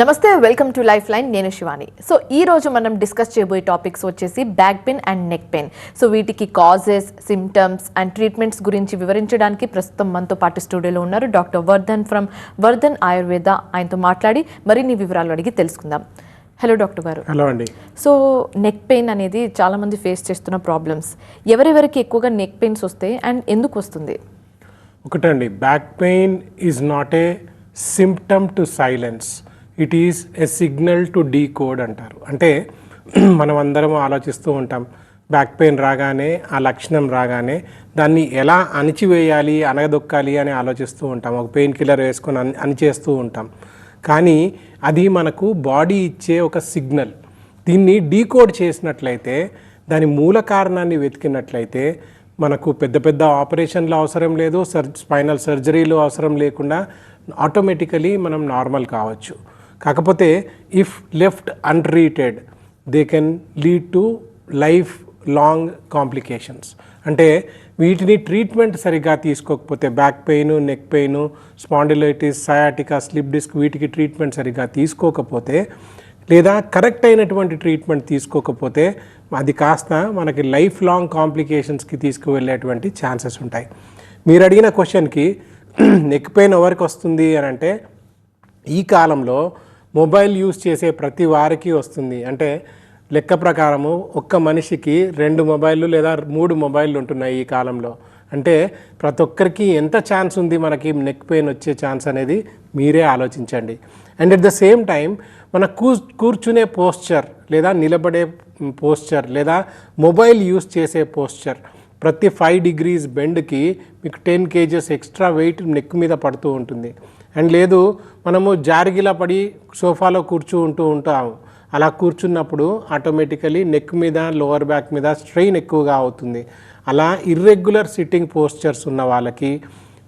నమస్తే welcome to life line నేను Shivani. So ఈ రోజు మనం డిస్కస్ చేయబోయే టాపిక్స్ వచ్చేసి back pain and neck pain. So వీటికి కాజెస్ సిమ్టమ్స్ అండ్ ట్రీట్మెంట్స్ గురించి వివరించడానికి ప్రస్తుతం మనతో పాటు స్టూడియోలో ఉన్నారు డాక్టర్ వర్ధన్ ఫ్రమ్ వర్ధన్ ఆయుర్వేద. ఆయనతో మాట్లాడి మరిన్ని వివరాలు అడిగి తెలుసుకుందాం. హలో డాక్టర్ గారు. హలో అండి. సో నెక్ పెయిన్ అనేది చాలామంది ఫేస్ చేస్తున్న ప్రాబ్లమ్స్. ఎవరెవరికి ఎక్కువగా నెక్ పెయిన్స్ వస్తాయి అండ్ ఎందుకు వస్తుంది? ఒకటండి back pain is not a symptom to silence. It is a signal to decode అంటారు. అంటే మనం అందరం ఆలోచిస్తూ ఉంటాం. బ్యాక్ పెయిన్ రాగానే ఆ లక్షణం రాగానే దాన్ని ఎలా అణిచివేయాలి అనగదొక్కాలి అని ఆలోచిస్తూ ఉంటాం. ఒక పెయిన్ కిల్లర్ వేసుకొని అని అణిచేస్తూ ఉంటాం. కానీ అది మనకు బాడీ ఇచ్చే ఒక సిగ్నల్ దీన్ని డీకోడ్ చేసినట్లయితే దాని మూల కారణాన్ని వెతికినట్లయితే మనకు పెద్ద పెద్ద ఆపరేషన్లు అవసరం లేదు సర్ స్పైనల్ సర్జరీలు అవసరం లేకుండా ఆటోమేటికలీ మనం నార్మల్ కావచ్చు. కాకపోతే if left untreated they can lead to lifelong complications అంటే వీటిని ట్రీట్మెంట్ సరిగ్గా తీసుకోకపోతే back pain neck pain spondylitis sciatica slip disc వీటికి ట్రీట్మెంట్ సరిగ్గా తీసుకోకపోతే లేదా కరెక్ట్ అయినటువంటి ట్రీట్మెంట్ తీసుకోకపోతే అది కాస్త మనకి లైఫ్ లాంగ్ కాంప్లికేషన్స్కి తీసుకువెళ్ళేటువంటి ఛాన్సెస్ ఉంటాయి. మీరు అడిగిన క్వశ్చన్కి నెక్ పెయిన్ ఎవరికి వస్తుంది అని అంటే ఈ కాలంలో మొబైల్ యూస్ చేసే ప్రతి వారికి వస్తుంది. అంటే లెక్క ప్రకారము ఒక్క మనిషికి రెండు మొబైళ్ళు లేదా మూడు మొబైళ్ళు ఉంటున్నాయి ఈ కాలంలో. అంటే ప్రతి ఒక్కరికి ఎంత ఛాన్స్ ఉంది మనకి నెక్ పెయిన్ వచ్చే ఛాన్స్ అనేది మీరే ఆలోచించండి. And at the same time మన కూ కూర్చునే పోస్చర్ లేదా నిలబడే పోస్చర్ లేదా మొబైల్ యూస్ చేసే పోస్చర్ ప్రతి ఫైవ్ డిగ్రీస్ బెండ్కి మీకు ten KGs extra weight neck మీద పడుతూ ఉంటుంది. అండ్ లేదు మనము జారిగిలా పడి సోఫాలో కూర్చుంటూ ఉంటాము. అలా కూర్చున్నప్పుడు ఆటోమేటికలీ నెక్ మీద లోవర్ బ్యాక్ మీద స్ట్రెయిన్ ఎక్కువగా అవుతుంది. అలా ఇర్రెగ్యులర్ సిట్టింగ్ పోస్చర్స్ ఉన్న వాళ్ళకి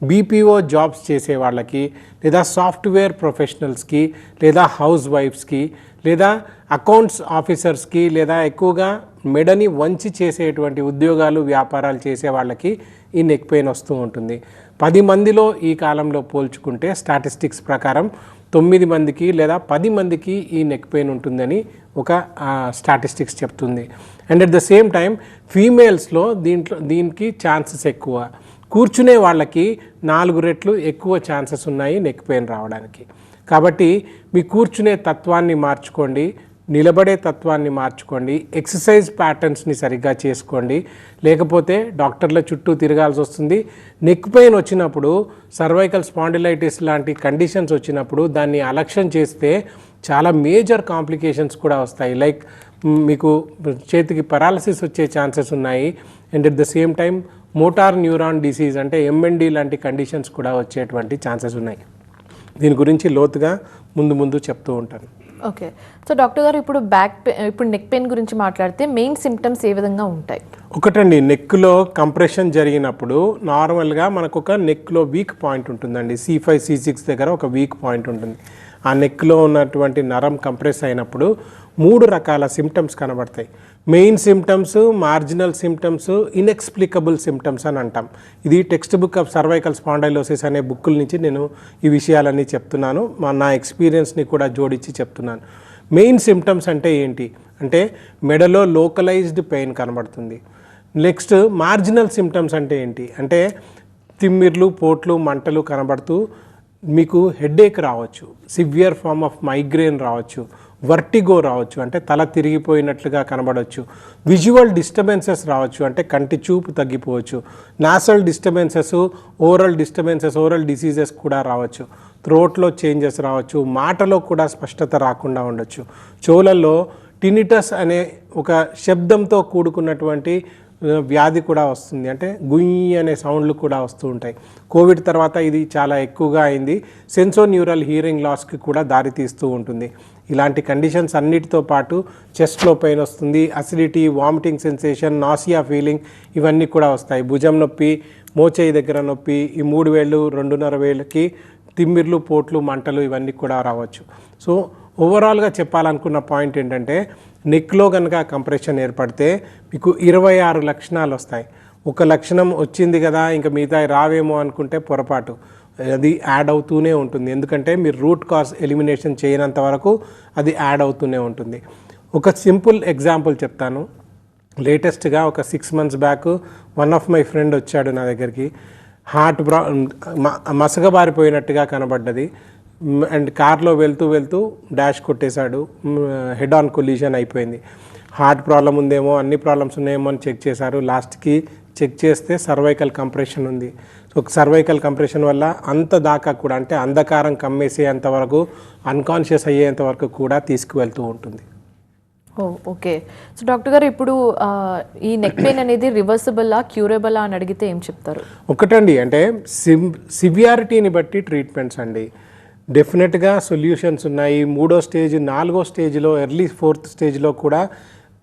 బీపీఓ జాబ్స్ చేసే వాళ్ళకి లేదా సాఫ్ట్వేర్ ప్రొఫెషనల్స్కి లేదా హౌస్ వైఫ్స్కి లేదా అకౌంట్స్ ఆఫీసర్స్కి లేదా ఎక్కువగా మెడని వంచి చేసేటువంటి ఉద్యోగాలు వ్యాపారాలు చేసే వాళ్ళకి ఈ నెక్ పెయిన్ వస్తూ ఉంటుంది. పది మందిలో ఈ కాలంలో పోల్చుకుంటే స్టాటిస్టిక్స్ ప్రకారం తొమ్మిది మందికి లేదా పది మందికి ఈ నెక్ పెయిన్ ఉంటుందని ఒక స్టాటిస్టిక్స్ చెప్తుంది. And at the same time ఫీమేల్స్లో దీంట్లో దీనికి ఛాన్సెస్ ఎక్కువ. కూర్చునే వాళ్ళకి నాలుగు రెట్లు ఎక్కువ ఛాన్సెస్ ఉన్నాయి నెక్ పెయిన్ రావడానికి. కాబట్టి మీ కూర్చునే తత్వాన్ని మార్చుకోండి. నిలబడే తత్వాన్ని మార్చుకోండి ఎక్సర్సైజ్ ప్యాటర్న్స్ని సరిగ్గా చేసుకోండి. లేకపోతే డాక్టర్ల చుట్టూ తిరగాల్సి వస్తుంది. నెక్ పెయిన్ వచ్చినప్పుడు సర్వైకల్ స్పాండిలైటిస్ లాంటి కండిషన్స్ వచ్చినప్పుడు దాన్ని అలక్ష్యం చేస్తే చాలా మేజర్ కాంప్లికేషన్స్ కూడా వస్తాయి. లైక్ మీకు చేతికి పెరాలసిస్ వచ్చే ఛాన్సెస్ ఉన్నాయి. And at the same time motor neuron disease అంటే ఎంఎన్డి లాంటి కండిషన్స్ కూడా వచ్చేటువంటి ఛాన్సెస్ ఉన్నాయి. దీని గురించి లోతుగా ముందు ముందు చెప్తూ ఉంటాను. ఓకే సో డాక్టర్ గారు ఇప్పుడు బ్యాక్ పెయిన్ ఇప్పుడు నెక్ పెయిన్ గురించి మాట్లాడితే మెయిన్ సిమ్టమ్స్ ఏ విధంగా ఉంటాయి? ఒకటండి నెక్లో కంప్రెషన్ జరిగినప్పుడు నార్మల్గా మనకు ఒక నెక్లో వీక్ పాయింట్ ఉంటుందండి. సి ఫైవ్ సి సిక్స్ దగ్గర ఒక వీక్ పాయింట్ ఉంటుంది. ఆ నెక్లో ఉన్నటువంటి నరం కంప్రెస్ అయినప్పుడు మూడు రకాల సిమ్టమ్స్ కనబడతాయి. Main symptoms marginal symptoms inexplicable symptoms అని అంటాం. ఇది textbook of cervical spondylosis అనే బుక్కుల నుంచి నేను ఈ విషయాలన్నీ చెప్తున్నాను. మా నా ఎక్స్పీరియన్స్ని కూడా జోడించి చెప్తున్నాను. మెయిన్ సిమ్టమ్స్ అంటే ఏంటి? అంటే మెడలో లోకలైజ్డ్ పెయిన్ కనబడుతుంది. నెక్స్ట్ మార్జినల్ సిమ్టమ్స్ అంటే ఏంటి? అంటే తిమ్మిర్లు పోట్లు మంటలు కనబడుతూ మీకు హెడేక్ రావచ్చు సివియర్ ఫామ్ ఆఫ్ మైగ్రేన్ రావచ్చు వర్టిగో రావచ్చు అంటే తల తిరిగిపోయినట్లుగా కనబడవచ్చు విజువల్ డిస్టర్బెన్సెస్ రావచ్చు అంటే కంటి చూపు తగ్గిపోవచ్చు nasal disturbances oral disturbances oral diseases కూడా రావచ్చు థ్రోట్లో చేంజెస్ రావచ్చు మాటలో కూడా స్పష్టత రాకుండా ఉండొచ్చు. చెవులలో టినిటస్ అనే ఒక శబ్దంతో కూడుకున్నటువంటి వ్యాధి కూడా వస్తుంది. అంటే గుయ్యి అనే సౌండ్లు కూడా వస్తూ ఉంటాయి. కోవిడ్ తర్వాత ఇది చాలా ఎక్కువగా అయింది. సెన్సో న్యూరల్ హియరింగ్ లాస్కి కూడా దారితీస్తూ ఉంటుంది. ఇలాంటి కండిషన్స్ అన్నిటితో పాటు చెస్ట్లో పెయిన్ వస్తుంది. Acidity vomiting sensation nausea feeling ఇవన్నీ కూడా వస్తాయి. భుజం నొప్పి మోచేయి దగ్గర నొప్పి ఈ మూడు వేళ్ళు రెండున్నర వేలకి తిమ్మిర్లు పోట్లు మంటలు ఇవన్నీ కూడా రావచ్చు. సో ఓవరాల్గా చెప్పాలనుకున్న పాయింట్ ఏంటంటే నెక్లో కనుక కంప్రెషన్ ఏర్పడితే మీకు ఇరవై ఆరు లక్షణాలు వస్తాయి. ఒక లక్షణం వచ్చింది కదా ఇంకా మిగతా రావేమో అనుకుంటే పొరపాటు. అది యాడ్ అవుతూనే ఉంటుంది. ఎందుకంటే మీరు రూట్ కాజ్ ఎలిమినేషన్ చేయనంత వరకు అది యాడ్ అవుతూనే ఉంటుంది. ఒక సింపుల్ ఎగ్జాంపుల్ చెప్తాను. లేటెస్ట్గా ఒక six months back one of my friend వచ్చాడు నా దగ్గరికి. హార్ట్ బ్రా మసగబారిపోయినట్టుగా కనబడ్డది. అండ్ కార్లో వెళ్తూ వెళ్తూ డాష్ కొట్టేశాడు. హెడ్ ఆన్ కొల్యూషన్ అయిపోయింది. హార్ట్ ప్రాబ్లం ఉందేమో అన్ని ప్రాబ్లమ్స్ ఉన్నాయేమో అని చెక్ చేశారు. లాస్ట్కి చెక్ చేస్తే సర్వైకల్ కంప్రెషన్ ఉంది. సో సర్వైకల్ కంప్రెషన్ వల్ల అంత దాకా కూడా అంటే అంధకారం కమ్మేసేంత వరకు అన్కాన్షియస్ అయ్యేంత వరకు కూడా తీసుకువెళ్తూ ఉంటుంది. ఓకే. సో డాక్టర్ గారు ఇప్పుడు ఈ నెక్ పెయిన్ అనేది రివర్సిబుల్లా క్యూరబుల్లా అని అడిగితే ఏం చెప్తారు? ఒకటండి అంటే సివియారిటీని బట్టి ట్రీట్మెంట్స్ అండి. డెఫినెట్గా సొల్యూషన్స్ ఉన్నాయి. మూడో స్టేజ్ నాలుగో స్టేజ్లో ఎర్లీ ఫోర్త్ స్టేజ్లో కూడా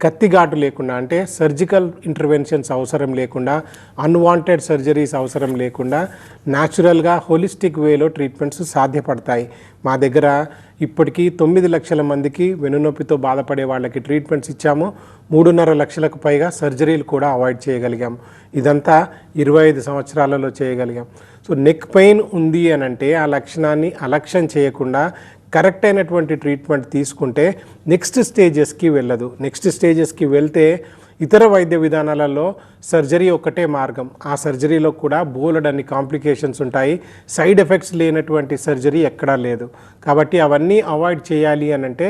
కత్తిఘాటు లేకుండా అంటే సర్జికల్ ఇంటర్వెన్షన్స్ అవసరం లేకుండా అన్వాంటెడ్ సర్జరీస్ అవసరం లేకుండా న్యాచురల్గా హోలిస్టిక్ వేలో ట్రీట్మెంట్స్ సాధ్యపడతాయి. మా దగ్గర ఇప్పటికీ తొమ్మిది లక్షల మందికి వెనునొప్పితో బాధపడే వాళ్ళకి ట్రీట్మెంట్స్ ఇచ్చాము. మూడున్నర లక్షలకు పైగా సర్జరీలు కూడా అవాయిడ్ చేయగలిగాం. ఇదంతా ఇరవై ఐదు సంవత్సరాలలో చేయగలిగాం. సో నెక్ పెయిన్ ఉంది అని అంటే ఆ లక్షణాన్ని అలక్ష్యం చేయకుండా కరెక్ట్ అయినటువంటి ట్రీట్మెంట్ తీసుకుంటే నెక్స్ట్ స్టేజెస్కి వెళ్ళదు. నెక్స్ట్ స్టేజెస్కి వెళ్తే ఇతర వైద్య విధానాలలో సర్జరీ ఒకటే మార్గం. ఆ సర్జరీలో కూడా బోలెడన్ని కాంప్లికేషన్స్ ఉంటాయి. సైడ్ ఎఫెక్ట్స్ లేనటువంటి సర్జరీ ఎక్కడా లేదు. కాబట్టి అవన్నీ అవాయిడ్ చేయాలి అని అంటే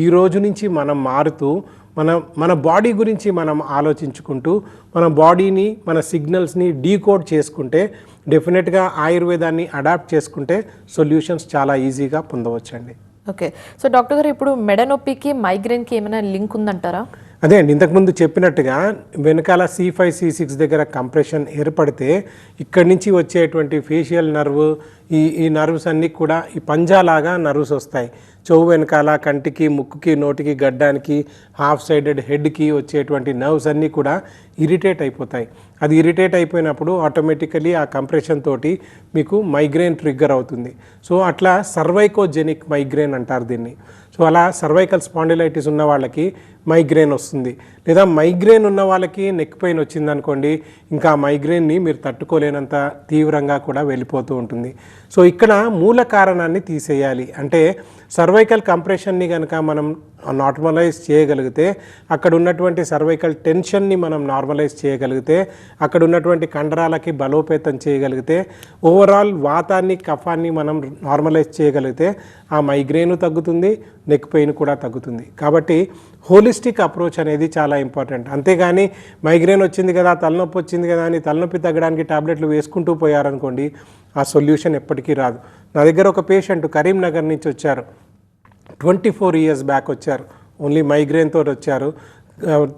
ఈ రోజు నుంచి మనం మారుతూ మన మన బాడీ గురించి మనం ఆలోచించుకుంటూ మన బాడీని మన సిగ్నల్స్ని డీకోడ్ చేసుకుంటే డెఫినెట్గా ఆయుర్వేదాన్ని అడాప్ట్ చేసుకుంటే సొల్యూషన్స్ చాలా ఈజీగా పొందవచ్చండి. ఓకే. సో డాక్టర్ గారు ఇప్పుడు మెడ నొప్పికి మైగ్రేన్కి ఏమైనా లింక్ ఉందంటారా? అదే అండి ఇంతకుముందు చెప్పినట్టుగా వెనకాల సి ఫైవ్ సి సిక్స్ దగ్గర కంప్రెషన్ ఏర్పడితే ఇక్కడి నుంచి వచ్చేటువంటి ఫేషియల్ నర్వ్ ఈ ఈ నర్వ్స్ అన్నీ కూడా ఈ పంజాలాగా నర్వ్స్ వస్తాయి. చెవు వెనకాల కంటికి ముక్కుకి నోటికి గడ్డానికి హాఫ్ సైడెడ్ హెడ్కి వచ్చేటువంటి నర్వ్స్ అన్నీ కూడా ఇరిటేట్ అయిపోతాయి. అది ఇరిటేట్ అయిపోయినప్పుడు ఆటోమేటికలీ ఆ కంప్రెషన్ తోటి మీకు మైగ్రేన్ ట్రిగ్గర్ అవుతుంది. సో అట్లా సర్వైకోజెనిక్ మైగ్రేన్ అంటారు దీన్ని. సో అలా సర్వైకల్ స్పాండిలైటిస్ ఉన్న వాళ్ళకి మైగ్రేన్ వస్తుంది. లేదా మైగ్రేన్ ఉన్న వాళ్ళకి నెక్ పెయిన్ వచ్చింది అనుకోండి ఇంకా ఆ మైగ్రేన్ని మీరు తట్టుకోలేనంత తీవ్రంగా కూడా వెళ్ళిపోతూ ఉంటుంది. సో ఇక్కడ మూల కారణాన్ని తీసేయాలి. అంటే సర్వైకల్ కంప్రెషన్ని కనుక మనం నార్మలైజ్ చేయగలిగితే అక్కడ ఉన్నటువంటి సర్వైకల్ టెన్షన్ని మనం నార్మలైజ్ చేయగలిగితే అక్కడ ఉన్నటువంటి కండరాలకి బలోపేతం చేయగలిగితే ఓవరాల్ వాతాన్ని కఫాన్ని మనం నార్మలైజ్ చేయగలిగితే ఆ మైగ్రేను తగ్గుతుంది నెక్ పెయిన్ కూడా తగ్గుతుంది. కాబట్టి హోలిస్టిక్ అప్రోచ్ అనేది చాలా ఇంపార్టెంట్ అంతేగాని మైగ్రేన్ వచ్చింది కదా తలనొప్పి వచ్చింది కదా అని తలనొప్పి తగ్గడానికి టాబ్లెట్లు వేసుకుంటూ పోయారనుకోండి ఆ సొల్యూషన్ ఎప్పటికీ రాదు. నా దగ్గర ఒక పేషెంట్ కరీంనగర్ నుంచి వచ్చారు. ట్వంటీ ఫోర్ ఇయర్స్ బ్యాక్ వచ్చారు ఓన్లీ మైగ్రేన్తో వచ్చారు.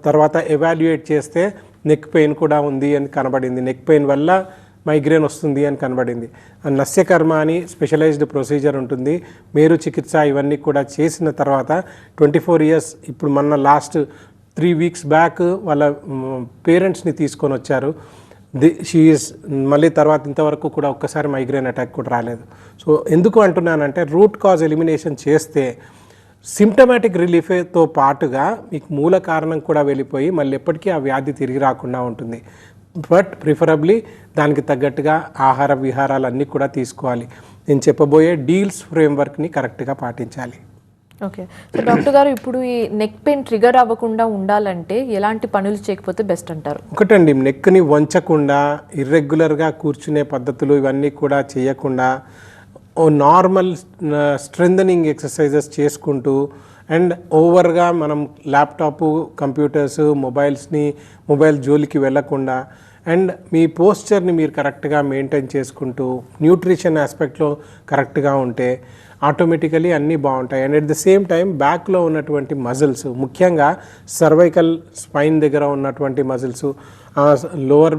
తర్వాత ఎవాల్యుయేట్ చేస్తే నెక్ పెయిన్ కూడా ఉంది అని కనబడింది. నెక్ పెయిన్ వల్ల మైగ్రేన్ వస్తుంది అని కనబడింది. ఆ నస్యకర్మ అని స్పెషలైజ్డ్ ప్రొసీజర్ ఉంటుంది. మేరు చికిత్స ఇవన్నీ కూడా చేసిన తర్వాత ట్వంటీ ఫోర్ ఇయర్స్ ఇప్పుడు మొన్న లాస్ట్ త్రీ వీక్స్ బ్యాక్ వాళ్ళ పేరెంట్స్ని తీసుకొని వచ్చారు. ది షీఈస్ మళ్ళీ తర్వాత ఇంతవరకు కూడా ఒక్కసారి మైగ్రేన్ అటాక్ కూడా రాలేదు. సో ఎందుకు అంటున్నానంటే రూట్ కాజ్ ఎలిమినేషన్ చేస్తే సిమ్టమాటిక్ రిలీఫ్తో పాటుగా మీకు మూల కారణం కూడా వెళ్ళిపోయి మళ్ళీ ఎప్పటికీ ఆ వ్యాధి తిరిగి రాకుండా ఉంటుంది. బట్ ప్రిఫరబ్లీ దానికి తగ్గట్టుగా ఆహార విహారాలు అన్నీ కూడా తీసుకోవాలి. నేను చెప్పబోయే డీల్స్ ఫ్రేమ్వర్క్ని కరెక్ట్గా పాటించాలి. ఓకే. సో డాక్టర్ గారు ఇప్పుడు ఈ నెక్ పెయిన్ ట్రిగర్ అవ్వకుండా ఉండాలంటే ఎలాంటి పనులు చేయకపోతే బెస్ట్ అంటారు? ఒకటండి నెక్ని వంచకుండా ఇర్రెగ్యులర్గా కూర్చునే పద్ధతులు ఇవన్నీ కూడా చేయకుండా నార్మల్ స్ట్రెంథనింగ్ ఎక్సర్సైజెస్ చేసుకుంటూ అండ్ ఓవర్గా మనం ల్యాప్టాప్ కంప్యూటర్స్ మొబైల్స్ని మొబైల్ జోలికి వెళ్ళకుండా అండ్ మీ పోస్చర్ని మీరు కరెక్ట్గా మెయింటైన్ చేసుకుంటూ న్యూట్రిషన్ ఆస్పెక్ట్లో కరెక్ట్గా ఉంటే ఆటోమేటికలీ అన్నీ బాగుంటాయి. And at the same time బ్యాక్లో ఉన్నటువంటి మజిల్స్ ముఖ్యంగా సర్వైకల్ స్పైన్ దగ్గర ఉన్నటువంటి మజిల్స్ లోవర్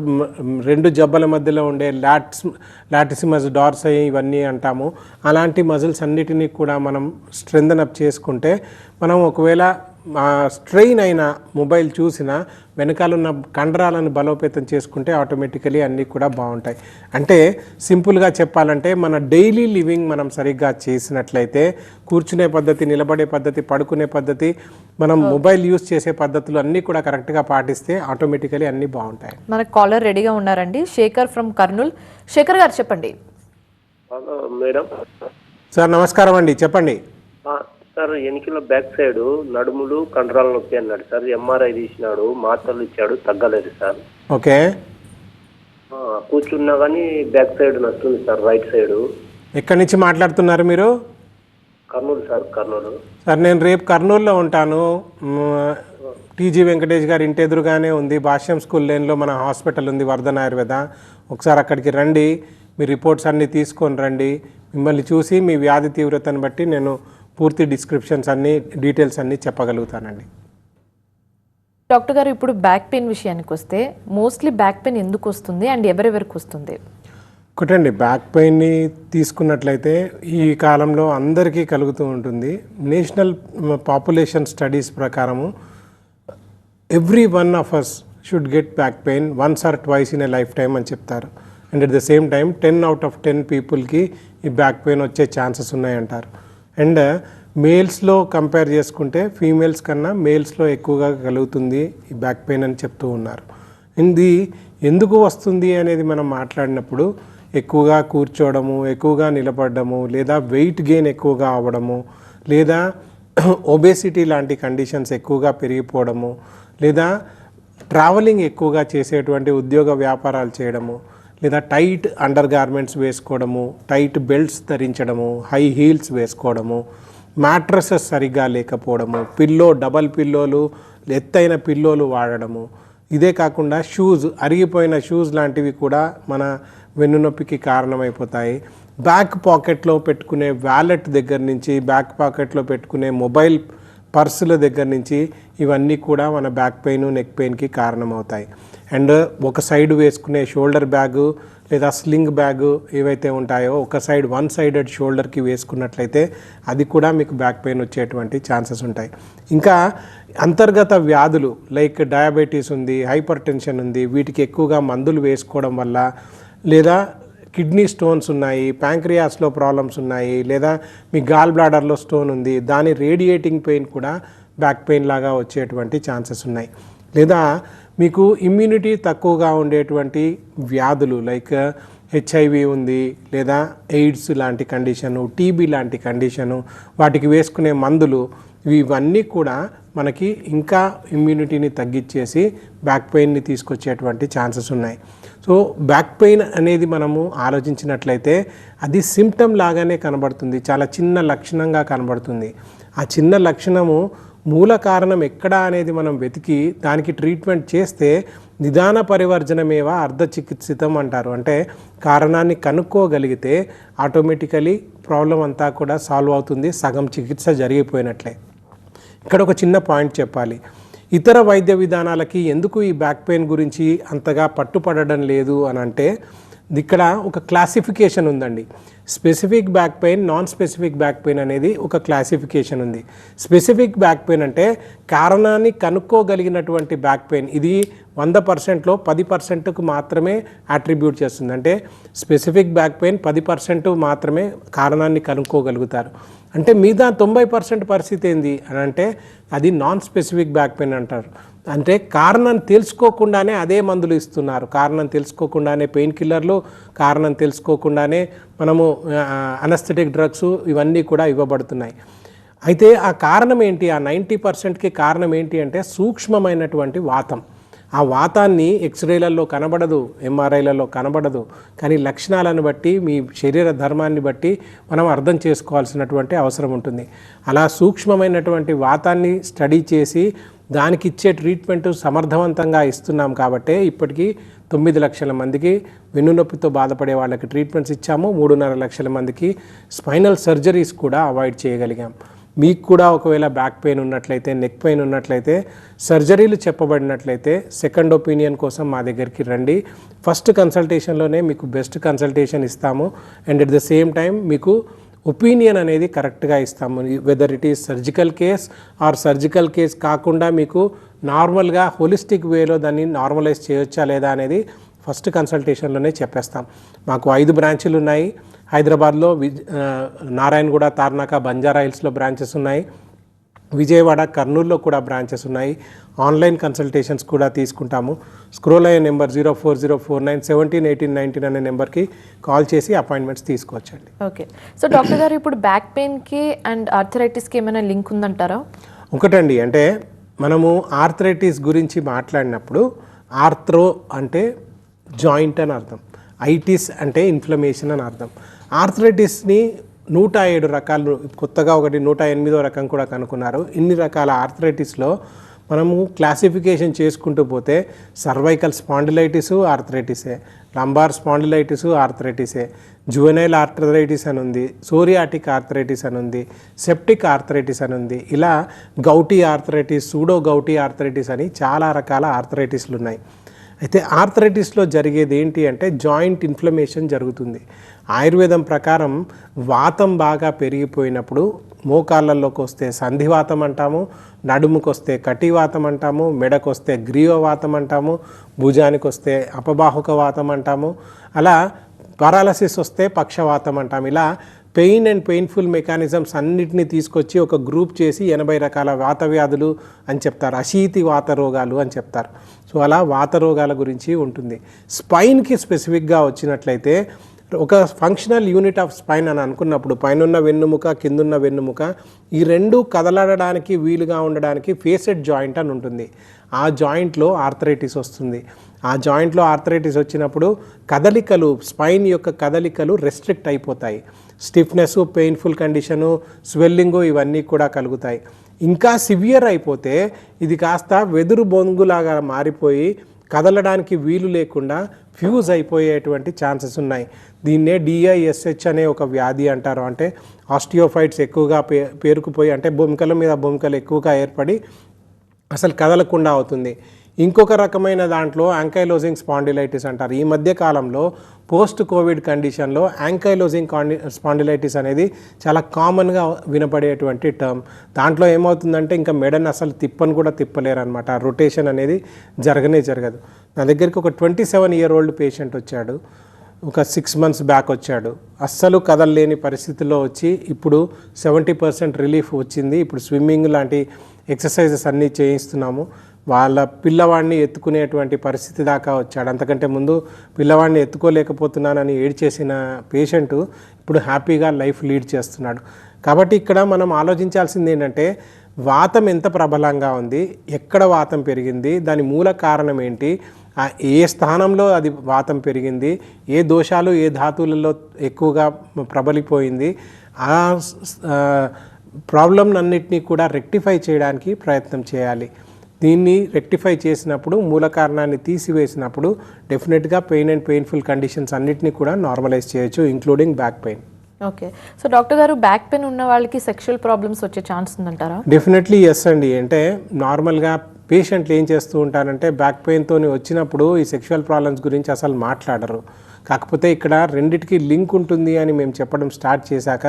రెండు జబ్బల మధ్యలో ఉండే లాట్స్ లాటిసిమస్ డార్సై ఇవన్నీ అంటాము. అలాంటి మజిల్స్ అన్నిటినీ కూడా మనం స్ట్రెంథన్ అప్ చేసుకుంటే మనం ఒకవేళ స్ట్రెయిన్ అయిన మొబైల్ చూసిన వెనకాల ఉన్న కండరాలను బలోపేతం చేసుకుంటే ఆటోమేటికలీ అన్నీ కూడా బాగుంటాయి. అంటే సింపుల్గా చెప్పాలంటే మన డైలీ లివింగ్ మనం సరిగ్గా చేసినట్లయితే కూర్చునే పద్ధతి నిలబడే పద్ధతి పడుకునే పద్ధతి మనం మొబైల్ యూస్ చేసే పద్ధతులు అన్నీ కూడా కరెక్ట్గా పాటిస్తే ఆటోమేటికలీ అన్నీ బాగుంటాయి. మనకు కాలర్ రెడీగా ఉన్నారండి. శేఖర్ ఫ్రమ్ కర్నూల్ శేఖర్ గారు చెప్పండి. హలో మేడం సార్ నమస్కారం అండి. చెప్పండి. సార్ ఎనికిల బ్యాక్ సైడ్ నడుములు కండరాలు నొప్పి అన్నాడు సార్. ఎంఆర్ఐ తీసినాడు మాత్రలు ఇచ్చాడు తగ్గలేదు సార్. ఓకే. కూర్చున్నా కానీ బ్యాక్ సైడ్ నొస్తుంది సార్ రైట్ సైడ్. ఎక్కడి నుంచి మాట్లాడుతున్నారు మీరు? కర్నూలు సార్ కర్నూలు. సార్ నేను రేపు కర్నూలులో ఉంటాను. టీజీ వెంకటేష్ గారి ఇంటి ఎదురుగానే ఉంది. భాష్యం స్కూల్ లేన్లో మన హాస్పిటల్ ఉంది వర్ధన్ ఆయుర్వేద. ఒకసారి అక్కడికి రండి. మీ రిపోర్ట్స్ అన్నీ తీసుకొని రండి. మిమ్మల్ని చూసి మీ వ్యాధి తీవ్రతను బట్టి నేను పూర్తి డిస్క్రిప్షన్స్ అన్నీ డీటెయిల్స్ అన్నీ చెప్పగలుగుతానండి. డాక్టర్ గారు ఇప్పుడు బ్యాక్ పెయిన్ విషయానికి వస్తే మోస్ట్లీ బ్యాక్ పెయిన్ ఎందుకు వస్తుంది అండ్ ఎవరెవరికి వస్తుంది? ఒకటండి బ్యాక్ పెయిన్ని తీసుకున్నట్లయితే ఈ కాలంలో అందరికీ కలుగుతూ ఉంటుంది. నేషనల్ పాపులేషన్ స్టడీస్ ప్రకారము every one of us should get back pain once or twice in a lifetime అని చెప్తారు. And at the same time ten out of ten పీపుల్కి ఈ బ్యాక్ పెయిన్ వచ్చే ఛాన్సెస్ ఉన్నాయంటారు. అండ్ మేల్స్లో కంపేర్ చేసుకుంటే females కన్నా మేల్స్లో ఎక్కువగా కలుగుతుంది ఈ బ్యాక్ పెయిన్ అని చెప్తూ ఉన్నారు. ఇది ఎందుకు వస్తుంది అనేది మనం మాట్లాడినప్పుడు ఎక్కువగా కూర్చోవడము ఎక్కువగా నిలబడము లేదా వెయిట్ గెయిన్ ఎక్కువగా అవ్వడము లేదా ఒబేసిటీ లాంటి కండిషన్స్ ఎక్కువగా పెరిగిపోవడము లేదా ట్రావెలింగ్ ఎక్కువగా చేసేటువంటి ఉద్యోగ వ్యాపారాలు చేయడము లేదా టైట్ అండర్ గార్మెంట్స్ వేసుకోవడము టైట్ బెల్ట్స్ ధరించడము హై హీల్స్ వేసుకోవడము మ్యాట్రసెస్ సరిగ్గా లేకపోవడము పిల్లో డబల్ పిల్లోలు ఎత్తైన పిల్లోలు వాడడము. ఇదే కాకుండా షూస్ అరిగిపోయిన షూస్ లాంటివి కూడా మన వెన్నునొప్పికి కారణమైపోతాయి. బ్యాక్ పాకెట్లో పెట్టుకునే వ్యాలెట్ దగ్గర నుంచి బ్యాక్ పాకెట్లో పెట్టుకునే మొబైల్ పర్సుల దగ్గర నుంచి ఇవన్నీ కూడా మన బ్యాక్ పెయిన్ నెక్ పెయిన్కి కారణమవుతాయి. అండ్ ఒక సైడ్ వేసుకునే షోల్డర్ బ్యాగు లేదా స్లింగ్ బ్యాగు ఏవైతే ఉంటాయో ఒక సైడ్ వన్ సైడెడ్ షోల్డర్కి వేసుకున్నట్లయితే అది కూడా మీకు బ్యాక్ పెయిన్ వచ్చేటువంటి ఛాన్సెస్ ఉంటాయి. ఇంకా అంతర్గత వ్యాధులు లైక్ డయాబెటీస్ ఉంది హైపర్ టెన్షన్ ఉంది వీటికి ఎక్కువగా మందులు వేసుకోవడం వల్ల లేదా కిడ్నీ స్టోన్స్ ఉన్నాయి ప్యాంక్రియాస్లో ప్రాబ్లమ్స్ ఉన్నాయి లేదా మీ గాల్ బ్లాడర్లో స్టోన్ ఉంది దాని రేడియేటింగ్ పెయిన్ కూడా బ్యాక్ పెయిన్ లాగా వచ్చేటువంటి ఛాన్సెస్ ఉన్నాయి. లేదా మీకు ఇమ్యూనిటీ తక్కువగా ఉండేటువంటి వ్యాధులు లైక్ హెచ్ఐవి ఉంది లేదా ఎయిడ్స్ లాంటి కండిషను టీబీ లాంటి కండిషను వాటికి వేసుకునే మందులు ఇవన్నీ కూడా మనకి ఇంకా ఇమ్యూనిటీని తగ్గించేసి బ్యాక్ పెయిన్ని తీసుకొచ్చేటువంటి ఛాన్సెస్ ఉన్నాయి. సో బ్యాక్ పెయిన్ అనేది మనము ఆలోచించినట్లయితే అది సిమ్టమ్ లాగానే కనబడుతుంది. చాలా చిన్న లక్షణంగా కనబడుతుంది. ఆ చిన్న లక్షణము మూల కారణం ఎక్కడ అనేది మనం వెతికి దానికి ట్రీట్మెంట్ చేస్తే నిదాన పరివర్జనమేవా అర్ధ చికిత్సితం అంటారు. అంటే కారణాన్ని కనుక్కోగలిగితే ఆటోమేటికలీ ప్రాబ్లం అంతా కూడా సాల్వ్ అవుతుంది. సగం చికిత్స జరిగిపోయినట్లే. ఇక్కడ ఒక చిన్న పాయింట్ చెప్పాలి. ఇతర వైద్య విధానాలకి ఎందుకు ఈ బ్యాక్ పెయిన్ గురించి అంతగా పట్టుపడడం లేదు అని అంటే ఇక్కడ ఒక క్లాసిఫికేషన్ ఉందండి. Specific back pain non specific back pain అనేది ఒక క్లాసిఫికేషన్ ఉంది. స్పెసిఫిక్ బ్యాక్ పెయిన్ అంటే కారణాన్ని కనుక్కోగలిగినటువంటి బ్యాక్ పెయిన్. ఇది వంద పర్సెంట్లో పది పర్సెంట్కు మాత్రమే అట్రిబ్యూట్ చేస్తుంది. అంటే స్పెసిఫిక్ బ్యాక్ పెయిన్ పది పర్సెంట్ మాత్రమే కారణాన్ని కనుక్కోగలుగుతారు. అంటే మిగతా తొంభై పర్సెంట్ పరిస్థితి ఏంది అని అంటే అది నాన్ స్పెసిఫిక్ బ్యాక్ పెయిన్ అంటారు. అంటే కారణం తెలుసుకోకుండానే అదే మందులు ఇస్తున్నారు. కారణం తెలుసుకోకుండానే పెయిన్ కిల్లర్లు కారణం తెలుసుకోకుండానే మనము అనస్థెటిక్ డ్రగ్స్ ఇవన్నీ కూడా ఇవ్వబడుతున్నాయి. అయితే ఆ కారణం ఏంటి? ఆ నైంటీ పర్సెంట్కి కారణం ఏంటి అంటే సూక్ష్మమైనటువంటి వాతం. ఆ వాతాన్ని ఎక్స్రేలలో కనబడదు ఎంఆర్ఐలలో కనబడదు. కానీ లక్షణాలను బట్టి మీ శరీర ధర్మాన్ని బట్టి మనం అర్థం చేసుకోవాల్సినటువంటి అవసరం ఉంటుంది. అలా సూక్ష్మమైనటువంటి వాతాన్ని స్టడీ చేసి దానికి ఇచ్చే ట్రీట్మెంట్ సమర్థవంతంగా ఇస్తున్నాం కాబట్టే ఇప్పటికీ తొమ్మిది లక్షల మందికి వెన్నునొప్పితో బాధపడే వాళ్ళకి ట్రీట్మెంట్స్ ఇచ్చాము. మూడున్నర లక్షల మందికి స్పైనల్ సర్జరీస్ కూడా అవాయిడ్ చేయగలిగాం. మీకు కూడా ఒకవేళ బ్యాక్ పెయిన్ ఉన్నట్లయితే నెక్ పెయిన్ ఉన్నట్లయితే సర్జరీలు చెప్పబడినట్లయితే సెకండ్ ఒపీనియన్ కోసం మా దగ్గరికి రండి. ఫస్ట్ కన్సల్టేషన్లోనే మీకు బెస్ట్ కన్సల్టేషన్ ఇస్తాము. And at the same time మీకు ఒపీనియన్ అనేది కరెక్ట్గా ఇస్తాము. Whether it is surgical case or surgical case కాకుండా మీకు నార్మల్గా హోలిస్టిక్ వేలో దాన్ని నార్మలైజ్ చేయొచ్చా లేదా అనేది ఫస్ట్ కన్సల్టేషన్లోనే చెప్పేస్తాం. మాకు ఐదు బ్రాంచులు ఉన్నాయి. హైదరాబాద్లో విజ్ నారాయణగూడ తార్నాక బంజారా హిల్స్లో బ్రాంచెస్ ఉన్నాయి. విజయవాడ కర్నూలులో కూడా బ్రాంచెస్ ఉన్నాయి. ఆన్లైన్ కన్సల్టేషన్స్ కూడా తీసుకుంటాము. స్క్రోల్ అయ్యే number zero four zero four nine seventeen eighteen nineteen అనే నెంబర్కి కాల్ చేసి అపాయింట్మెంట్స్ తీసుకోవచ్చండి. ఓకే. సో డాక్టర్ గారు ఇప్పుడు బ్యాక్ పెయిన్కి అండ్ ఆర్థరైటిస్కి ఏమైనా లింక్ ఉందంటారా? ఒకటండి. అంటే మనము ఆర్థరైటిస్ గురించి మాట్లాడినప్పుడు ఆర్థ్రో అంటే జాయింట్ అని అర్థం. ఐటిస్ అంటే ఇన్ఫ్లమేషన్ అని అర్థం. ఆర్థరైటిస్ని నూట ఏడు రకాలు కొత్తగా ఒకటి నూట ఎనిమిదో రకం కూడా కనుక్కున్నారు. ఇన్ని రకాల ఆర్థరైటిస్లో మనము క్లాసిఫికేషన్ చేసుకుంటూ పోతే సర్వైకల్ స్పాండిలైటిస్ ఆర్థరైటిసే లంబార్ స్పాండిలైటిస్ ఆర్థరైటిసే జువెనైల్ ఆర్థరైటిస్ అని ఉంది సోరియాటిక్ ఆర్థరైటిస్ అని ఉంది సెప్టిక్ ఆర్థరైటిస్ అని ఉంది. ఇలా gouty arthritis pseudo gouty arthritis అని చాలా రకాల ఆర్థరైటిస్లు ఉన్నాయి. అయితే ఆర్థరైటిస్లో జరిగేది ఏంటి అంటే జాయింట్ ఇన్ఫ్లమేషన్ జరుగుతుంది. ఆయుర్వేదం ప్రకారం వాతం బాగా పెరిగిపోయినప్పుడు మోకాళ్ళల్లోకి వస్తే సంధివాతం అంటాము నడుముకు వస్తే కటివాతం అంటాము మెడకు వస్తే గ్రీవవాతం అంటాము భుజానికి వస్తే అపబాహుక వాతం అంటాము అలా పారాలసిస్ వస్తే పక్షవాతం అంటాం ఇలా పెయిన్ అండ్ పెయిన్ఫుల్ మెకానిజమ్స్ అన్నిటిని తీసుకొచ్చి ఒక గ్రూప్ చేసి ఎనభై రకాల వాత వ్యాధులు అని చెప్తారు. అశీతి వాత రోగాలు అని చెప్తారు. సో అలా వాత రోగాల గురించి ఉంటుంది. స్పైన్కి స్పెసిఫిక్గా వచ్చినట్లయితే ఒక ఫంక్షనల్ యూనిట్ ఆఫ్ స్పైన్ అని అనుకున్నప్పుడు పైనున్న వెన్నుముక కిందున్న వెన్నుముక ఈ రెండు కదలడడానికి వీలుగా ఉండడానికి ఫేసెడ్ జాయింట్ అని ఉంటుంది. ఆ జాయింట్లో ఆర్థరైటిస్ వస్తుంది. ఆ జాయింట్లో ఆర్థరైటిస్ వచ్చినప్పుడు కదలికలు స్పైన్ యొక్క కదలికలు రెస్ట్రిక్ట్ అయిపోతాయి. స్టిఫ్నెస్ పెయిన్ఫుల్ కండిషను స్వెల్లింగు ఇవన్నీ కూడా కలుగుతాయి. ఇంకా సివియర్ అయిపోతే ఇది కాస్త వెదురు బొంగులాగా మారిపోయి కదలడానికి వీలు లేకుండా ఫ్యూజ్ అయిపోయేటువంటి ఛాన్సెస్ ఉన్నాయి. దీన్నే డిఐఎస్హెచ్ అనే ఒక వ్యాధి అంటారు. అంటే ఆస్టియోఫైట్స్ ఎక్కువగా పే పేరుకుపోయి అంటే భూమికల మీద భూమికలు ఎక్కువగా ఏర్పడి అసలు కదలకుండా అవుతుంది. ఇంకొక రకమైన దాంట్లో యాంకైలోజింగ్ స్పాండిలైటిస్ అంటారు. ఈ మధ్య కాలంలో పోస్ట్ కోవిడ్ కండిషన్లో యాంకైలోజింగ్ స్పాండిలైటిస్ అనేది చాలా కామన్గా వినపడేటువంటి టర్మ్ దాంట్లో ఏమవుతుందంటే ఇంకా మెడని అసలు తిప్పని కూడా తిప్పలేరు అనమాట రొటేషన్ అనేది జరగనే జరగదు. నా దగ్గరికి ఒక twenty seven year old patient వచ్చాడు. ఒక సిక్స్ మంత్స్ బ్యాక్ వచ్చాడు. అస్సలు కదలలేని పరిస్థితిలో వచ్చి ఇప్పుడు సెవెంటీ పర్సెంట్ రిలీఫ్ వచ్చింది. ఇప్పుడు స్విమ్మింగ్ లాంటి ఎక్సర్సైజెస్ అన్నీ చేయిస్తున్నాము. వాళ్ళ పిల్లవాడిని ఎత్తుకునేటువంటి పరిస్థితి దాకా వచ్చాడు. అంతకంటే ముందు పిల్లవాడిని ఎత్తుకోలేకపోతున్నానని ఏడ్చేసిన పేషెంట్ ఇప్పుడు హ్యాపీగా లైఫ్ లీడ్ చేస్తున్నాడు. కాబట్టి ఇక్కడ మనం ఆలోచించాల్సింది ఏంటంటే వాతం ఎంత ప్రబలంగా ఉంది ఎక్కడ వాతం పెరిగింది దాని మూల కారణం ఏంటి ఏ స్థానంలో అది వాతం పెరిగింది ఏ దోషాలు ఏ ధాతువులలో ఎక్కువగా ప్రబలిపోయింది ఆ ప్రాబ్లం అన్నిటినీ కూడా రెక్టిఫై చేయడానికి ప్రయత్నం చేయాలి. దీన్ని రెక్టిఫై చేసినప్పుడు మూల కారణాన్ని తీసివేసినప్పుడు డెఫినెట్గా పెయిన్ అండ్ పెయిన్ఫుల్ కండిషన్స్ అన్నిటినీ కూడా నార్మలైజ్ చేయొచ్చు including back pain. Okay. So doctor గారు బ్యాక్ పెయిన్ ఉన్న వాళ్ళకి సెక్షువల్ ప్రాబ్లమ్స్ వచ్చే ఛాన్స్ ఉందంటారా? డెఫినెట్లీ ఎస్ అండి. అంటే నార్మల్గా పేషెంట్లు ఏం చేస్తూ ఉంటారంటే బ్యాక్ పెయిన్తో వచ్చినప్పుడు ఈ సెక్షువల్ ప్రాబ్లమ్స్ గురించి అసలు మాట్లాడరు. కాకపోతే ఇక్కడ రెండిటికి లింక్ ఉంటుంది అని మేము చెప్పడం స్టార్ట్ చేశాక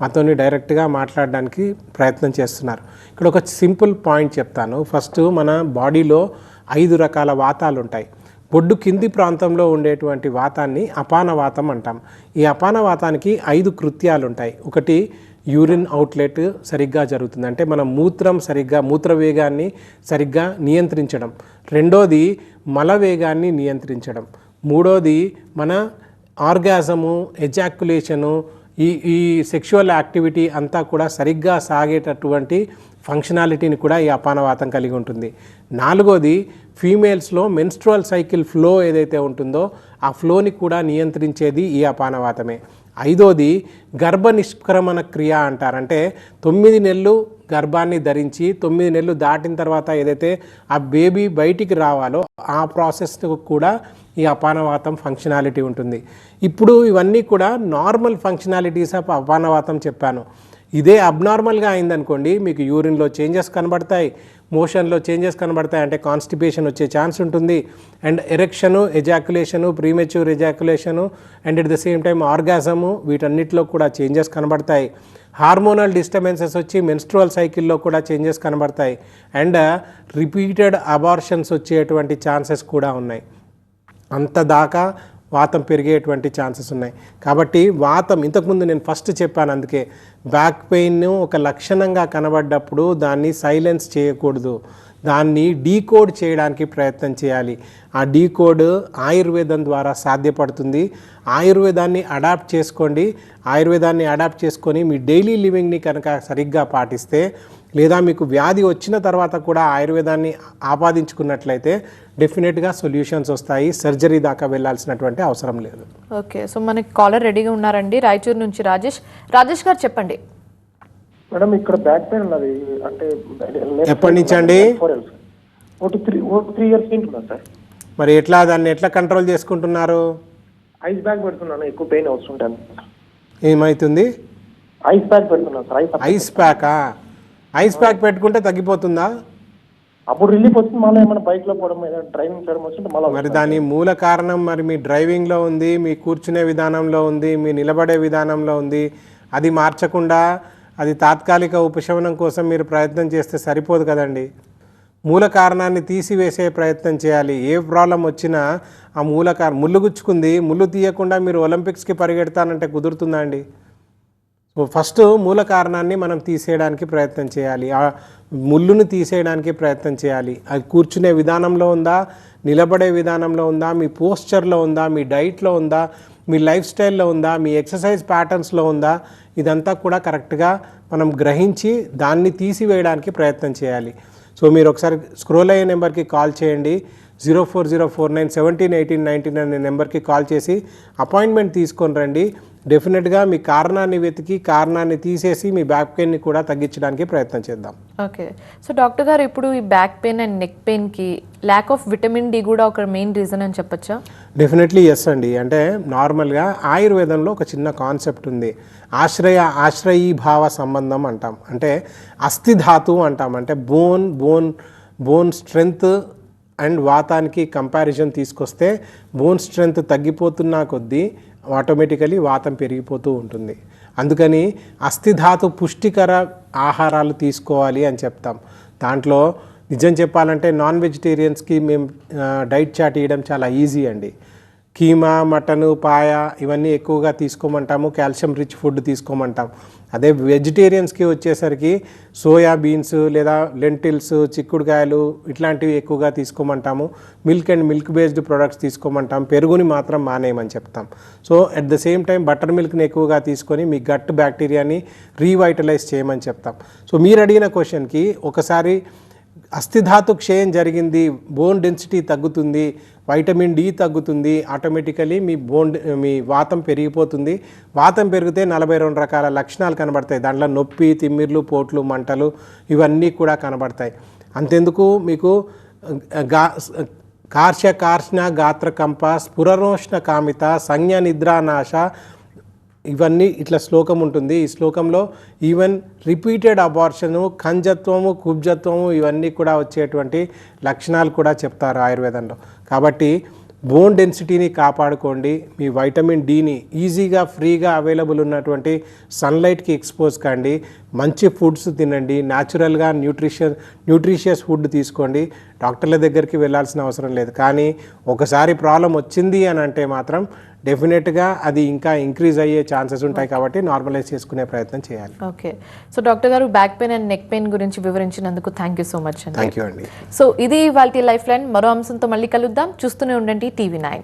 మాతోని డైరెక్ట్గా మాట్లాడడానికి ప్రయత్నం చేస్తున్నారు. ఇక్కడ ఒక సింపుల్ పాయింట్ చెప్తాను. ఫస్ట్ మన బాడీలో ఐదు రకాల వాతాలు ఉంటాయి. బొడ్డు కింది ప్రాంతంలో ఉండేటువంటి వాతాన్ని అపానవాతం అంటాం. ఈ అపానవాతానికి ఐదు కృత్యాలు ఉంటాయి. ఒకటి యూరిన్ అవుట్లెట్ సరిగ్గా జరుగుతుంది. అంటే మన మూత్రం సరిగ్గా మూత్ర వేగాన్ని సరిగ్గా నియంత్రించడం. రెండోది మల వేగాన్ని నియంత్రించడం. మూడోది మన ఆర్గాజము ఎజాక్యులేషను ఈ ఈ సెక్షువల్ యాక్టివిటీ అంతా కూడా సరిగ్గా సాగేటటువంటి ఫంక్షనాలిటీని కూడా ఈ అపానవాతం కలిగి ఉంటుంది. నాలుగోది ఫీమేల్స్లో మెన్స్ట్రువల్ సైకిల్ ఫ్లో ఏదైతే ఉంటుందో ఆ ఫ్లోని కూడా నియంత్రించేది ఈ అపానవాతమే. ఐదోది గర్భ నిష్క్రమణ క్రియ అంటారంటే తొమ్మిది నెలలు గర్భాన్ని ధరించి తొమ్మిది నెలలు దాటిన తర్వాత ఏదైతే ఆ బేబీ బయటికి రావాలో ఆ ప్రాసెస్ కూడా ఈ అపానవాతం ఫంక్షనాలిటీ ఉంటుంది. ఇప్పుడు ఇవన్నీ కూడా నార్మల్ ఫంక్షనాలిటీస్ ఆఫ్ అపానవాతం చెప్పాను. ఇదే అబ్నార్మల్గా అయిందనుకోండి మీకు యూరిన్లో చేంజెస్ కనబడతాయి మోషన్లో చేంజెస్ కనబడతాయి అంటే కాన్స్టిపేషన్ వచ్చే ఛాన్స్ ఉంటుంది. And erection ejaculation premature ejaculation and at the same time orgasm వీటన్నిటిలో కూడా చేంజెస్ కనబడతాయి. హార్మోనల్ డిస్టర్బెన్సెస్ వచ్చి మెన్స్ట్రువల్ సైకిల్లో కూడా చేంజెస్ కనబడతాయి. అండ్ రిపీటెడ్ అబార్షన్స్ వచ్చేటువంటి ఛాన్సెస్ కూడా ఉన్నాయి. అంత దాకా వాతం పెరిగేటువంటి ఛాన్సెస్ ఉన్నాయి. కాబట్టి వాతం ఇంతకుముందు నేను ఫస్ట్ చెప్పాను అందుకే బ్యాక్ పెయిన్ ఒక లక్షణంగా కనబడ్డప్పుడు దాన్ని సైలెన్స్ చేయకూడదు. దాన్ని డీకోడ్ చేయడానికి ప్రయత్నం చేయాలి. ఆ డీకోడ్ ఆయుర్వేదం ద్వారా సాధ్యపడుతుంది. ఆయుర్వేదాన్ని అడాప్ట్ చేసుకోండి. ఆయుర్వేదాన్ని అడాప్ట్ చేసుకొని మీ డైలీ లివింగ్ని కనుక సరిగ్గా పాటిస్తే లేదా మీకు వ్యాధి వచ్చిన తర్వాత కూడా ఆయుర్వేదాన్ని ఆపాదించుకున్నట్లయితే డెఫినెట్గా సొల్యూషన్స్ వస్తాయి. సర్జరీ దాకా వెళ్ళాల్సినటువంటి అవసరం లేదు. ఓకే. సో మనకి కాలర్ రెడీగా ఉన్నారండి. రాయచూరు నుంచి రాజేష్. రాజేష్ గారు చెప్పండి. మేడం ఇక్కడ బ్యాక్ పెయిన్ ఉన్నది. అంటే ఎప్పటి నుంచి అండి? Three years sir? మరి ఎట్లా దాన్ని ఎట్లా కంట్రోల్ చేసుకుంటున్నారు? ఐస్ బ్యాగ్ పెడుతున్నాను. ఎక్కువ పెయిన్ వస్తుంటాను. ఏమవుతుంది ఐస్ బ్యాగ్ పెడుతున్నాను సార్. ఐస్ ప్యాకా ఐస్ ప్యాక్ పెట్టుకుంటే తగ్గిపోతుందా? అప్పుడు రిలీఫ్ వచ్చింది మళ్ళీ ఏమైనా బైక్లో పోవడం డ్రైవింగ్ చేయడం వస్తుంటే మళ్ళీ మరి దాని మూల కారణం మరి మీ డ్రైవింగ్లో ఉంది మీ కూర్చునే విధానంలో ఉంది మీ నిలబడే విధానంలో ఉంది అది మార్చకుండా అది తాత్కాలిక ఉపశమనం కోసం మీరు ప్రయత్నం చేస్తే సరిపోదు కదండి. మూల కారణాన్ని తీసివేసే ప్రయత్నం చేయాలి. ఏ ప్రాబ్లం వచ్చినా ఆ మూల కారణం ముళ్ళు గుచ్చుకుంది ముళ్ళు తీయకుండా మీరు ఒలింపిక్స్కి పరిగెడతానంటే కుదురుతుందా అండి? సో ఫస్ట్ మూల కారణాన్ని మనం తీసేయడానికి ప్రయత్నం చేయాలి. ఆ ముళ్ళును తీసేయడానికి ప్రయత్నం చేయాలి. అది కూర్చునే విధానంలో ఉందా? నిలబడే విధానంలో ఉందా? మీ పోస్చర్లో ఉందా? మీ డైట్లో ఉందా? మీ లైఫ్ స్టైల్లో ఉందా? మీ ఎక్సర్సైజ్ ప్యాటర్న్స్లో ఉందా? ఇదంతా కూడా కరెక్ట్గా మనం గ్రహించి దాన్ని తీసివేయడానికి ప్రయత్నం చేయాలి. సో మీరు ఒకసారి స్క్రోల్ అయ్యే నెంబర్కి కాల్ చేయండి. Zero four zero four nine seventeen eighteen nineteen అనే నెంబర్కి కాల్ చేసి అపాయింట్మెంట్ తీసుకొని రండి. డెఫినెట్గా మీ కారణాన్ని వెతికి కారణాన్ని తీసేసి మీ బ్యాక్ పెయిన్ని కూడా తగ్గించడానికి ప్రయత్నం చేద్దాం. ఓకే సో డాక్టర్ గారు ఇప్పుడు ఈ బ్యాక్ పెయిన్ అండ్ నెక్ పెయిన్కి ల్యాక్ ఆఫ్ విటమిన్ డి కూడా ఒక మెయిన్ రీజన్ అని చెప్పొచ్చా? డెఫినెట్లీ ఎస్ అండి. అంటే నార్మల్గా ఆయుర్వేదంలో ఒక చిన్న కాన్సెప్ట్ ఉంది. ఆశ్రయ ఆశ్రయీభావ సంబంధం అంటాం. అంటే అస్థి అంటాం. అంటే bone bone bone strength and వాతానికి comparison తీసుకొస్తే బోన్ స్ట్రెంగ్త్ తగ్గిపోతున్నా కొద్దీ ఆటోమేటికలీ వాతం పెరిగిపోతూ ఉంటుంది. అందుకని అస్థిధాతు పుష్టికర ఆహారాలు తీసుకోవాలి అని చెప్తాం. దాంట్లో నిజం చెప్పాలంటే నాన్ వెజిటేరియన్స్కి మేము డైట్ చాట్ ఇవ్వడం చాలా ఈజీ అండి. కీమా మటను పాయ ఇవన్నీ ఎక్కువగా తీసుకోమంటాము. కాల్షియం రిచ్ ఫుడ్ తీసుకోమంటాం అదే వెజిటేరియన్స్కి వచ్చేసరికి సోయా బీన్స్ లేదా లెంటిల్స్ చిక్కుడుకాయలు ఇట్లాంటివి ఎక్కువగా తీసుకోమంటాము. Milk and milk based products తీసుకోమంటాం పెరుగుని మాత్రం మానేయమని చెప్తాం. So at the same time butter మిల్క్ని ఎక్కువగా తీసుకొని మీ గట్ బ్యాక్టీరియాని రీవైటలైజ్ చేయమని చెప్తాం. సో మీరు అడిగిన క్వశ్చన్కి ఒకసారి అస్థిధాతు క్షయం జరిగింది బోన్ డెన్సిటీ తగ్గుతుంది వైటమిన్ డి తగ్గుతుంది. ఆటోమేటికలీ మీ బోన్ మీ వాతం పెరిగిపోతుంది. వాతం పెరిగితే నలభై రెండు రకాల లక్షణాలు కనబడతాయి. దాంట్లో నొప్పి తిమ్మిర్లు పోట్లు మంటలు ఇవన్నీ కూడా కనబడతాయి. అంతెందుకు మీకు గా కార్ష కార్ష్ణ గాత్ర కంప స్ఫురరోష్ణ కామిత సంజ్ఞ నిద్రానాశ ఇవన్నీ ఇట్లా శ్లోకం ఉంటుంది. ఈ శ్లోకంలో ఈవెన్ రిపీటెడ్ అబార్షను కంజత్వము కుబ్జత్వము ఇవన్నీ కూడా వచ్చేటువంటి లక్షణాలు కూడా చెప్తారు ఆయుర్వేదంలో. కాబట్టి బోన్ డెన్సిటీని కాపాడుకోండి. మీ వైటమిన్ డిని ఈజీగా ఫ్రీగా అవైలబుల్ ఉన్నటువంటి సన్లైట్కి ఎక్స్పోజ్ కండి. మంచి ఫుడ్స్ తినండి. న్యాచురల్గా న్యూట్రిషన్ న్యూట్రిషియస్ ఫుడ్ తీసుకోండి. డాక్టర్ల దగ్గరికి వెళ్ళాల్సిన అవసరం లేదు. కానీ ఒకసారి ప్రాబ్లం వచ్చింది అని అంటే మాత్రం డెఫినెట్గా అది ఇంకా ఇంక్రీజ్ అయ్యే ఛాన్సెస్ ఉంటాయి కాబట్టి నార్మలైజ్ చేసుకునే ప్రయత్నం చేయాలి. ఓకే. సో డాక్టర్ గారు back pain and neck pain గురించి వివరించినందుకు థ్యాంక్ యూ సో మచ్ అండి. థ్యాంక్ యూ అండి. సో ఇది వాళ్ళ లైఫ్ లైన్ మరో అంశంతో మళ్ళీ కలుద్దాం. చూస్తూనే ఉండండి టీవీ నైన్.